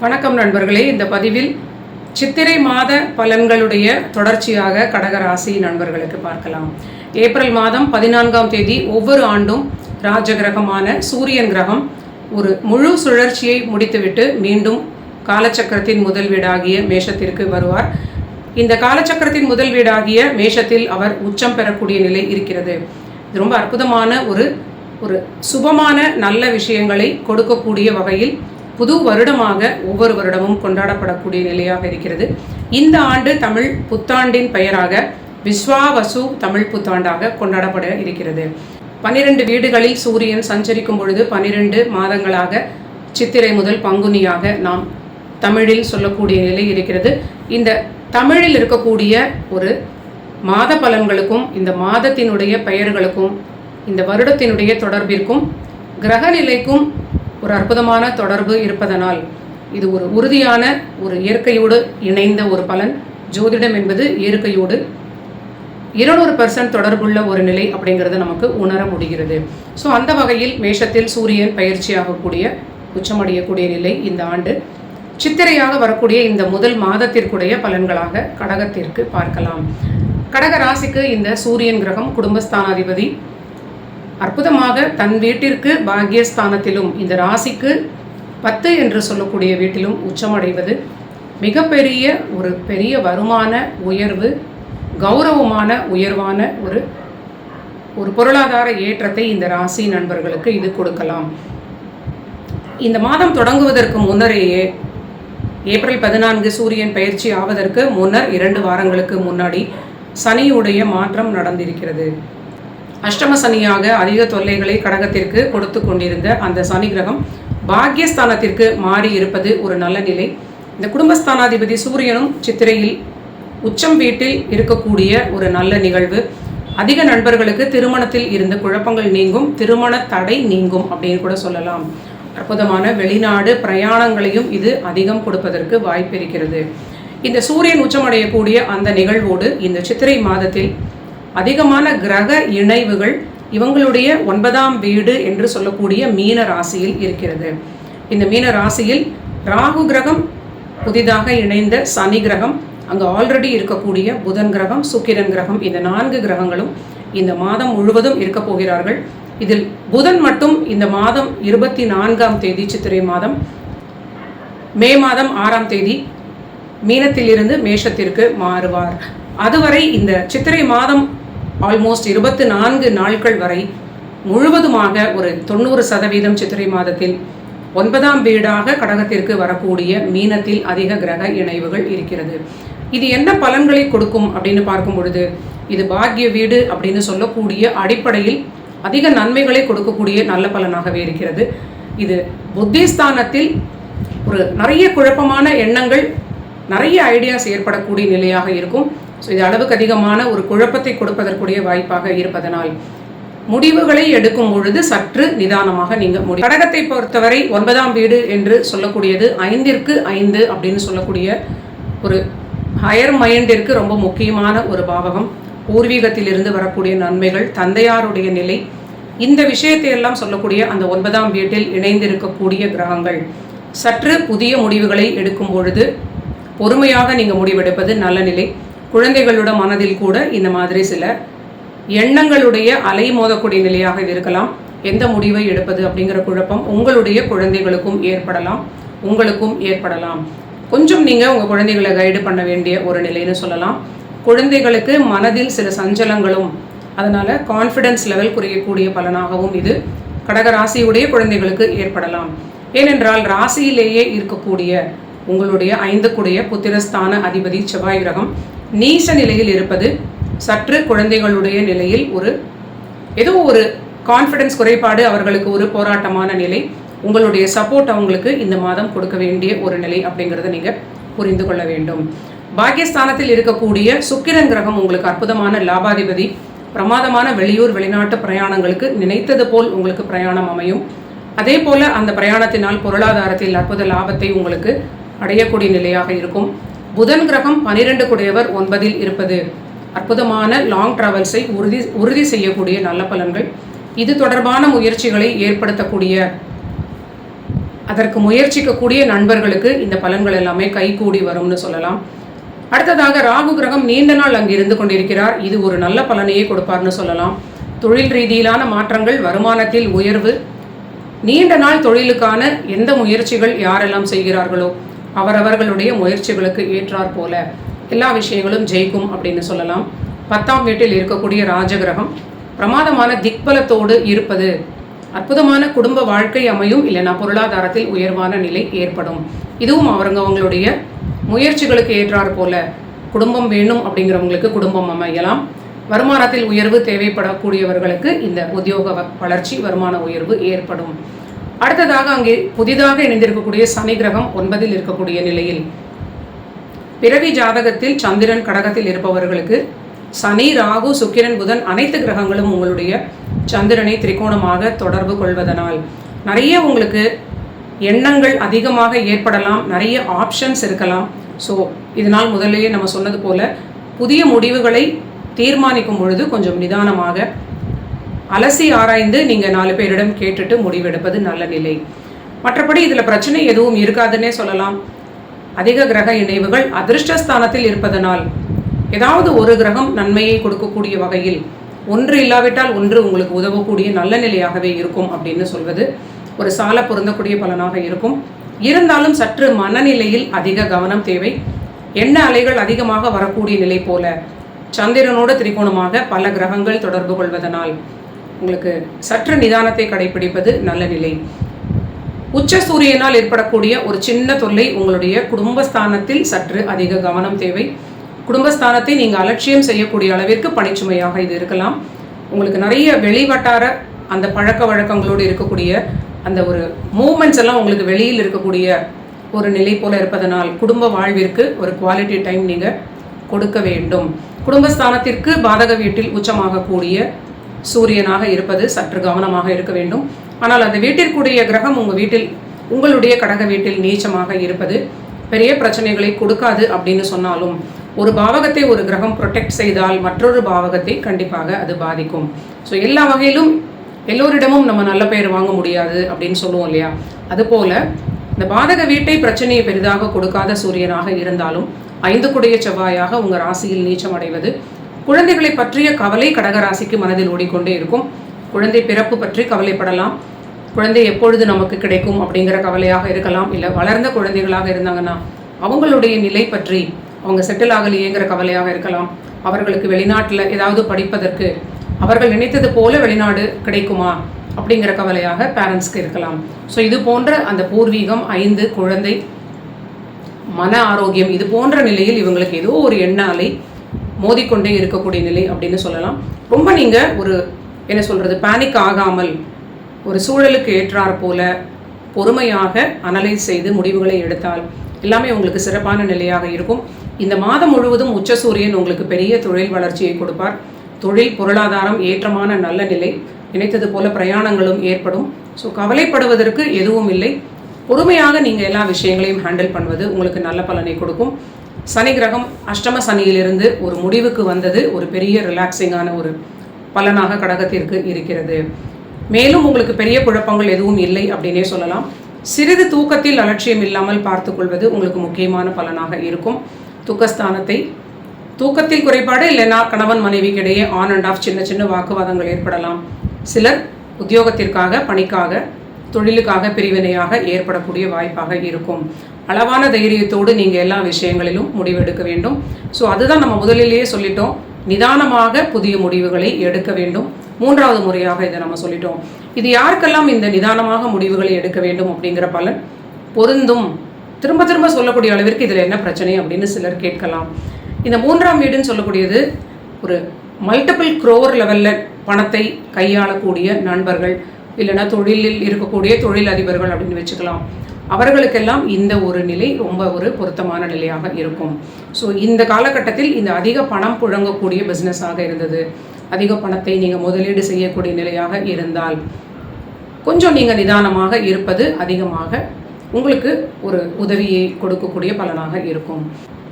வணக்கம் நண்பர்களே. இந்த பதிவில் சித்திரை மாத பலன்களுடைய தொடர்ச்சியாக கடகராசி நண்பர்களுக்கு பார்க்கலாம். ஏப்ரல் மாதம் பதினான்காம் தேதி ஒவ்வொரு ஆண்டும் ராஜ கிரகமான சூரியன் கிரகம் ஒரு முழு சுழற்சியை முடித்துவிட்டு மீண்டும் காலச்சக்கரத்தின் முதல் வீடாகிய மேஷத்திற்கு வருவார். இந்த காலச்சக்கரத்தின் முதல் வீடாகிய மேஷத்தில் அவர் உச்சம் பெறக்கூடிய நிலை இருக்கிறது. இது ரொம்ப அற்புதமான ஒரு ஒரு சுபமான நல்ல விஷயங்களை கொடுக்கக்கூடிய வகையில் புது வருடமாக ஒவ்வொரு வருடமும் கொண்டாடப்படக்கூடிய நிலையாக இருக்கிறது. இந்த ஆண்டு தமிழ் புத்தாண்டின் பெயராக விஸ்வாவசு தமிழ் புத்தாண்டாக கொண்டாடப்பட இருக்கிறது. பன்னிரண்டு வீடுகளில் சூரியன் சஞ்சரிக்கும் பொழுது பன்னிரண்டு மாதங்களாக சித்திரை முதல் பங்குனியாக நாம் தமிழில் சொல்லக்கூடிய நிலை இருக்கிறது. இந்த தமிழில் இருக்கக்கூடிய ஒரு மாத பலன்களுக்கும் இந்த மாதத்தினுடைய பெயர்களுக்கும் இந்த வருடத்தினுடைய தொடர்பிற்கும் கிரக நிலைக்கும் ஒரு அற்புதமான தொடர்பு இருப்பதனால் இது ஒரு உறுதியான ஒரு இயற்கையோடு இணைந்த ஒரு பலன். ஜோதிடம் என்பது இயற்கையோடு இருநூறு பர்சன்ட் தொடர்புள்ள ஒரு நிலை அப்படிங்கிறத நமக்கு உணர முடிகிறது. ஸோ அந்த வகையில் மேஷத்தில் சூரியன் பயிற்சியாகக்கூடிய உச்சமடையக்கூடிய நிலை இந்த ஆண்டு. சித்திரையாக வரக்கூடிய இந்த முதல் மாதத்திற்குடைய பலன்களாக கடகத்திற்கு பார்க்கலாம். கடக ராசிக்கு இந்த சூரியன் கிரகம் குடும்பஸ்தானாதிபதி அற்புதமாக தன் வீட்டிற்கு பாக்கியஸ்தானத்திலும் இந்த ராசிக்கு பத்து என்று சொல்லக்கூடிய வீட்டிலும் உச்சமடைவது மிகப்பெரிய ஒரு பெரிய வருமான உயர்வு கௌரவமான உயர்வான ஒரு ஒரு பொருளாதார ஏற்றத்தை இந்த ராசி நண்பர்களுக்கு இது கொடுக்கலாம். இந்த மாதம் தொடங்குவதற்கு முன்னரேயே ஏப்ரல் பதினான்கு சூரியன் பயிற்சி ஆவதற்கு முன்னர் இரண்டு வாரங்களுக்கு முன்னாடி சனியுடைய மாற்றம் நடந்திருக்கிறது. அஷ்டம சனியாக அதிக தொல்லைகளை கடகத்திற்கு கொடுத்து கொண்டிருந்த அந்த சனி கிரகம் பாக்யஸ்தானத்திற்கு மாறி இருப்பது ஒரு நல்ல நிலை. இந்த குடும்பஸ்தானாதிபதி சூரியனும் சித்திரையில் உச்சம் வீட்டில் இருக்கக்கூடிய ஒரு நல்ல நிகழ்வு. அதிக நண்பர்களுக்கு திருமணத்தில் இருந்த குழப்பங்கள் நீங்கும் திருமண தடை நீங்கும் அப்படின்னு கூட சொல்லலாம். அற்புதமான வெளிநாடு பிரயாணங்களையும் இது அதிகம் கொடுப்பதற்கு வாய்ப்பு இருக்கிறது. இந்த சூரியன் உச்சமடையக்கூடிய அந்த நிகழ்வோடு இந்த சித்திரை மாதத்தில் அதிகமான கிரக இணைவுகள் இவங்களுடைய ஒன்பதாம் வீடு என்று சொல்லக்கூடிய மீன ராசியில் இருக்கிறது. இந்த மீன ராசியில் ராகு கிரகம் புதிதாக இணைந்த சனி கிரகம் அங்கு ஆல்ரெடி இருக்கக்கூடிய புதன் கிரகம் சுக்கிரன் கிரகம் இந்த நான்கு கிரகங்களும் இந்த மாதம் முழுவதும் இருக்க போகிறார்கள். இதில் புதன் மட்டும் இந்த மாதம் இருபத்தி நான்காம் தேதி சித்திரை மாதம் மே மாதம் ஆறாம் தேதி மீனத்திலிருந்து மேஷத்திற்கு மாறுவார். அதுவரை இந்த சித்திரை மாதம் ஆல்மோஸ்ட் இருபத்தி நான்கு நாட்கள் வரை முழுவதுமாக ஒரு தொண்ணூறு சதவீதம் சித்திரை மாதத்தில் ஒன்பதாம் வீடாக கடகத்திற்கு வரக்கூடிய மீனத்தில் அதிக கிரக இணைவுகள் இருக்கிறது. இது என்ன பலன்களை கொடுக்கும் அப்படின்னு பார்க்கும் பொழுது இது பாக்கிய வீடு அப்படின்னு சொல்லக்கூடிய அடிப்படையில் அதிக நன்மைகளை கொடுக்கக்கூடிய நல்ல பலனாகவே இருக்கிறது. இது புத்திஸ்தானத்தில் ஒரு நிறைய குழப்பமான எண்ணங்கள் நிறைய ஐடியாஸ் ஏற்படக்கூடிய நிலையாக இருக்கும். ஸோ இது அளவுக்கு அதிகமான ஒரு குழப்பத்தை கொடுப்பதற்குரிய வாய்ப்பாக இருப்பதனால் முடிவுகளை எடுக்கும் பொழுது சற்று நிதானமாக நீங்க முடி கடகத்தை பொறுத்தவரை ஒன்பதாம் வீடு என்று சொல்லக்கூடியது ஐந்திற்கு ஐந்து அப்படின்னு சொல்லக்கூடிய ஒரு ஹையர் மைண்டிற்கு ரொம்ப முக்கியமான ஒரு பாவகம். பூர்வீகத்திலிருந்து வரக்கூடிய நன்மைகள் தந்தையாருடைய நிலை இந்த விஷயத்தை எல்லாம் சொல்லக்கூடிய அந்த ஒன்பதாம் வீட்டில் இணைந்திருக்கக்கூடிய கிரகங்கள். சற்று புதிய முடிவுகளை எடுக்கும் பொழுது பொறுமையாக நீங்கள் முடிவெடுப்பது நல்ல நிலை. குழந்தைகளோட மனதில் கூட இந்த மாதிரி சில எண்ணங்களுடைய அலை மோதக்கூடிய நிலையாக இருக்கலாம். எந்த முடிவை எடுப்பது அப்படிங்கிற குழப்பம் உங்களுடைய குழந்தைகளுக்கும் ஏற்படலாம் உங்களுக்கும் ஏற்படலாம். கொஞ்சம் நீங்கள் உங்கள் குழந்தைகளை கைடு பண்ண வேண்டிய ஒரு நிலைன்னு சொல்லலாம். குழந்தைகளுக்கு மனதில் சில சஞ்சலங்களும் அதனால் கான்ஃபிடென்ஸ் லெவல் குறையக்கூடிய பலனாகவும் இது கடக ராசியுடைய குழந்தைகளுக்கு ஏற்படலாம். ஏனென்றால் ராசியிலேயே இருக்கக்கூடிய உங்களுடைய ஐந்துக்குடைய புத்திரஸ்தான அதிபதி செவ்வாய் கிரகம் நீச நிலையில் இருப்பது சற்று குழந்தைகளுடைய நிலையில் ஒரு ஏதோ ஒரு கான்ஃபிடன்ஸ் குறைபாடு அவர்களுக்கு ஒரு போராட்டமான நிலை. உங்களுடைய சப்போர்ட் அவங்களுக்கு இந்த மாதம் கொடுக்க வேண்டிய ஒரு நிலை அப்படிங்கிறத நீங்கள் புரிந்து கொள்ள வேண்டும். பாக்கியஸ்தானத்தில் இருக்கக்கூடிய சுக்கிரன் கிரகம் உங்களுக்கு அற்புதமான லாபாதிபதி பிரமாதமான வெளியூர் வெளிநாட்டு பிரயாணங்களுக்கு நினைத்தது போல் உங்களுக்கு பிரயாணம் அமையும். அதே போல் அந்த பிரயாணத்தினால் பொருளாதாரத்தில் அற்புத லாபத்தை உங்களுக்கு அடையக்கூடிய நிலையாக இருக்கும். புதன் கிரகம் பனிரெண்டு குடையவர் ஒன்பதில் இருப்பது. அற்புதமான லாங் டிராவல்ஸை உறுதி உறுதி செய்யக்கூடிய நல்ல பலன்கள். இது தொடர்பான முயற்சிகளை ஏற்படுத்தக்கூடிய அதற்கு முயற்சிக்கக்கூடிய நண்பர்களுக்கு இந்த பலன்கள் எல்லாமே கைகூடி வரும்னு சொல்லலாம். அடுத்ததாக ராகு கிரகம் நீண்ட நாள் அங்கு இருந்து கொண்டிருக்கிறார். இது ஒரு நல்ல பலனையே கொடுப்பார்னு சொல்லலாம். தொழில் ரீதியிலான மாற்றங்கள் வருமானத்தில் உயர்வு நீண்ட நாள் தொழிலுக்கான எந்த முயற்சிகள் யாரெல்லாம் செய்கிறார்களோ அவரவர்களுடைய முயற்சிகளுக்கு ஏற்றாற் போல. எல்லா விஷயங்களும் ஜெயிக்கும் அப்படின்னு சொல்லலாம். பத்தாம் வீட்டில் இருக்கக்கூடிய ராஜகிரகம் பிரமாதமான திக்பலத்தோடு இருப்பது. அற்புதமான குடும்ப வாழ்க்கை அமையும். இல்லைனா பொருளாதாரத்தில் உயர்வான நிலை ஏற்படும். இதுவும் அவருங்க அவங்களுடைய முயற்சிகளுக்கு ஏற்றாற் போல. குடும்பம் வேணும் அப்படிங்கிறவங்களுக்கு குடும்பம் அமையலாம். வருமானத்தில் உயர்வு தேவைப்படக்கூடியவர்களுக்கு இந்த உத்தியோக வ- வளர்ச்சி வருமான உயர்வு ஏற்படும். அடுத்ததாக அங்கே புதிதாக இணைந்திருக்கக்கூடிய சனி கிரகம் ஒன்பதில் இருக்கக்கூடிய நிலையில். பிறவி ஜாதகத்தில் சந்திரன் கடகத்தில் இருப்பவர்களுக்கு சனி ராகு சுக்கிரன் புதன் அனைத்து கிரகங்களும் உங்களுடைய சந்திரனை திரிகோணமாக தொடர்பு கொள்வதனால். நிறைய உங்களுக்கு எண்ணங்கள் அதிகமாக ஏற்படலாம் நிறைய ஆப்ஷன்ஸ் இருக்கலாம். ஸோ இதனால் முதல்லயே நம்ம சொன்னது போல புதிய முடிவுகளை தீர்மானிக்கும் பொழுது கொஞ்சம் நிதானமாக அலசி ஆராய்ந்து நீங்கள் நாலு பேரிடம் கேட்டுட்டு முடிவெடுப்பது நல்ல நிலை. மற்றபடி இதில் பிரச்சனை எதுவும் இருக்காதுன்னே சொல்லலாம். அதிக கிரக இணைவுகள் அதிர்ஷ்டஸ்தானத்தில் இருப்பதனால் ஏதாவது ஒரு கிரகம் நன்மையை கொடுக்கக்கூடிய வகையில் ஒன்று இல்லாவிட்டால் ஒன்று உங்களுக்கு உதவக்கூடிய நல்ல நிலையாகவே இருக்கும் அப்படின்னு சொல்வது ஒரு சால பொருந்தக்கூடிய பலனாக இருக்கும். இருந்தாலும் சற்று மனநிலையில் அதிக கவனம் தேவை. எண்ண அலைகள் அதிகமாக வரக்கூடிய நிலை போல சந்திரனோடு திரிகோணமாக பல கிரகங்கள் தொடர்பு கொள்வதனால் உங்களுக்கு சற்று நிதானத்தை கடைபிடிப்பது நல்ல நிலை. உச்ச சூரியனால் ஏற்படக்கூடிய ஒரு சின்ன தொல்லை உங்களுடைய குடும்பஸ்தானத்தில் சற்று அதிக கவனம் தேவை. குடும்பஸ்தானத்தை நீங்கள் அலட்சியம் செய்யக்கூடிய அளவிற்கு பணிச்சுமையாக இது இருக்கலாம். உங்களுக்கு நிறைய வெளிவட்டார அந்த பழக்க வழக்கங்களோடு இருக்கக்கூடிய அந்த ஒரு மூமெண்ட்ஸ் எல்லாம் உங்களுக்கு வெளியில் இருக்கக்கூடிய ஒரு நிலை போல இருப்பதனால் குடும்ப வாழ்விற்கு ஒரு குவாலிட்டி டைம் நீங்கள் கொடுக்க வேண்டும். குடும்பஸ்தானத்திற்கு பாதக வீட்டில் உச்சமாகக்கூடிய சூரியனாக இருப்பது சற்று கவனமாக இருக்க வேண்டும். ஆனால் அந்த வீட்டிற்குரிய கிரகம் உங்கள் வீட்டில் உங்களுடைய கடக வீட்டில் நீச்சமாக இருப்பது பெரிய பிரச்சனைகளை கொடுக்காது அப்படின்னு சொன்னாலும் ஒரு பாவகத்தை ஒரு கிரகம் ப்ரொடெக்ட் செய்தால் மற்றொரு பாவகத்தை கண்டிப்பாக அது பாதிக்கும். ஸோ எல்லா வகையிலும் எல்லோரிடமும் நம்ம நல்ல பெயர் வாங்க முடியாது அப்படின்னு சொல்லுவோம் இல்லையா? அதுபோல இந்த பாதக வீட்டை பிரச்சனையை பெரிதாக கொடுக்காத சூரியனாக இருந்தாலும் ஐந்து குடைய செவ்வாயாக உங்கள் ராசியில் நீச்சம் அடைவது குழந்தைகளை பற்றிய கவலை கடகராசிக்கு மனதில் ஓடிக்கொண்டே இருக்கும். குழந்தை பிறப்பு பற்றி கவலைப்படலாம். குழந்தை எப்பொழுது நமக்கு கிடைக்கும் அப்படிங்கிற கவலையாக இருக்கலாம். இல்லை வளர்ந்த குழந்தைகளாக இருந்தாங்கன்னா அவங்களுடைய நிலை பற்றி அவங்க செட்டில் ஆகலையேங்கிற கவலையாக இருக்கலாம். அவர்களுக்கு வெளிநாட்டில் ஏதாவது படிப்பதற்கு அவர்கள் நினைத்தது போல வெளிநாடு கிடைக்குமா அப்படிங்கிற கவலையாக பேரண்ட்ஸ்க்கு இருக்கலாம். ஸோ இது போன்ற அந்த பூர்வீகம் ஐந்து குழந்தை மன ஆரோக்கியம் இது போன்ற நிலையில் இவங்களுக்கு ஏதோ ஒரு எண்ணாலை மோதிக்கொண்டே இருக்கக்கூடிய நிலை அப்படின்னு சொல்லலாம். ரொம்ப நீங்கள் ஒரு என்ன சொல்கிறது பேனிக் ஆகாமல் ஒரு சூழலுக்கு ஏற்றாற் போல பொறுமையாக அனலைஸ் செய்து முடிவுகளை எடுத்தால் எல்லாமே உங்களுக்கு சிறப்பான நிலையாக இருக்கும். இந்த மாதம் முழுவதும் உச்ச சூரியன் உங்களுக்கு பெரிய தொழில் வளர்ச்சியை கொடுப்பார். தொழில் பொருளாதாரம் ஏற்றமான நல்ல நிலை. நினைத்தது போல பிரயாணங்களும் ஏற்படும். ஸோ கவலைப்படுவதற்கு எதுவும் இல்லை. பொறுமையாக நீங்கள் எல்லா விஷயங்களையும் ஹேண்டில் பண்ணுவது உங்களுக்கு நல்ல பலனை கொடுக்கும். சனி கிரகம் அஷ்டம சனியிலிருந்து ஒரு முடிவுக்கு வந்தது. ஒரு பெரிய ரிலாக்ஸிங்கான ஒரு பலனாக கடகத்திற்கு இருக்கிறது. மேலும் உங்களுக்கு பெரிய குழப்பங்கள் எதுவும் இல்லை அப்படின்னே சொல்லலாம். சிறிது தூக்கத்தில் அலட்சியம் இல்லாமல் பார்த்துக்கொள்வது உங்களுக்கு முக்கியமான பலனாக இருக்கும். தூக்கஸ்தானத்தை தூக்கத்தில் குறைபாடு இல்லைன்னா கணவன் மனைவிக்கிடையே ஆன் அண்ட் ஆஃப் சின்ன சின்ன வாக்குவாதங்கள் ஏற்படலாம். சிலர் உத்தியோகத்திற்காக பணிக்காக தொழிலுக்காக பிரிவினையாக ஏற்படக்கூடிய வாய்ப்பாக இருக்கும். அளவான தைரியத்தோடு நீங்கள் எல்லா விஷயங்களிலும் முடிவெடுக்க வேண்டும். ஸோ அதுதான் நம்ம முதலிலேயே சொல்லிட்டோம். நிதானமாக புதிய முடிவுகளை எடுக்க வேண்டும். மூன்றாவது முறையாக இதை நம்ம சொல்லிட்டோம். இது யாருக்கெல்லாம் இந்த நிதானமாக முடிவுகளை எடுக்க வேண்டும் அப்படிங்கிற பலன்? பொருந்தும். திரும்ப திரும்ப சொல்லக்கூடிய அளவிற்கு இதில் என்ன பிரச்சனை அப்படின்னு சிலர் கேட்கலாம். இந்த மூன்றாம் வீடுன்னு சொல்லக்கூடியது ஒரு மல்டிபிள் க்ரோர் லெவலில் பணத்தை கையாளக்கூடிய நண்பர்கள். இல்லைன்னா தொழிலில் இருக்கக்கூடிய தொழில் அதிபர்கள் அப்படின்னு வச்சுக்கலாம். அவர்களுக்கெல்லாம் இந்த ஒரு நிலை ரொம்ப ஒரு பொருத்தமான நிலையாக இருக்கும். ஸோ இந்த காலகட்டத்தில் இந்த அதிக பணம் புழங்கக்கூடிய பிஸ்னஸாக இருந்தது. அதிக பணத்தை நீங்கள் முதலீடு செய்யக்கூடிய நிலையாக இருந்தால் கொஞ்சம் நீங்கள் நிதானமாக இருப்பது அதிகமாக உங்களுக்கு ஒரு உதவியை கொடுக்கக்கூடிய பலனாக இருக்கும்.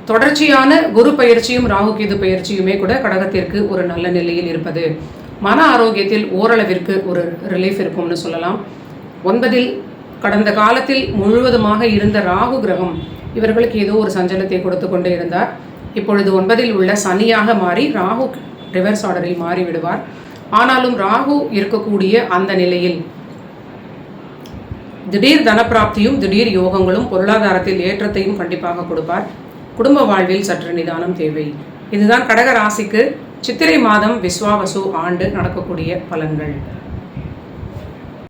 தொடர்ச்சியான குரு பயிற்சியும் ராகு கேது பயிற்சியுமே கூட கடகத்திற்கு ஒரு நல்ல நிலையில் இருப்பது. மன ஆரோக்கியத்தில் ஓரளவிற்கு ஒரு ரிலீஃப் இருக்கும்னு சொல்லலாம். ஒன்பதில் கடந்த காலத்தில் முழுவதுமாக இருந்த ராகு கிரகம் இவர்களுக்கு ஏதோ ஒரு சஞ்சலத்தை கொடுத்து கொண்டே இருந்தார். இப்பொழுது ஒன்பதில் உள்ள சனியாக மாறி ராகு ரிவர்ஸ் ஆர்டரில் மாறிவிடுவார். ஆனாலும் ராகு இருக்கக்கூடிய அந்த நிலையில் திடீர் தனப்பிராப்தியும் திடீர் யோகங்களும் பொருளாதாரத்தில் ஏற்றத்தையும் கண்டிப்பாக கொடுப்பார். குடும்ப வாழ்வில் சற்று நிதானம் தேவை. இதுதான் கடக ராசிக்கு சித்திரை மாதம் விஸ்வாவசு ஆண்டு நடக்கக்கூடிய பலன்கள்.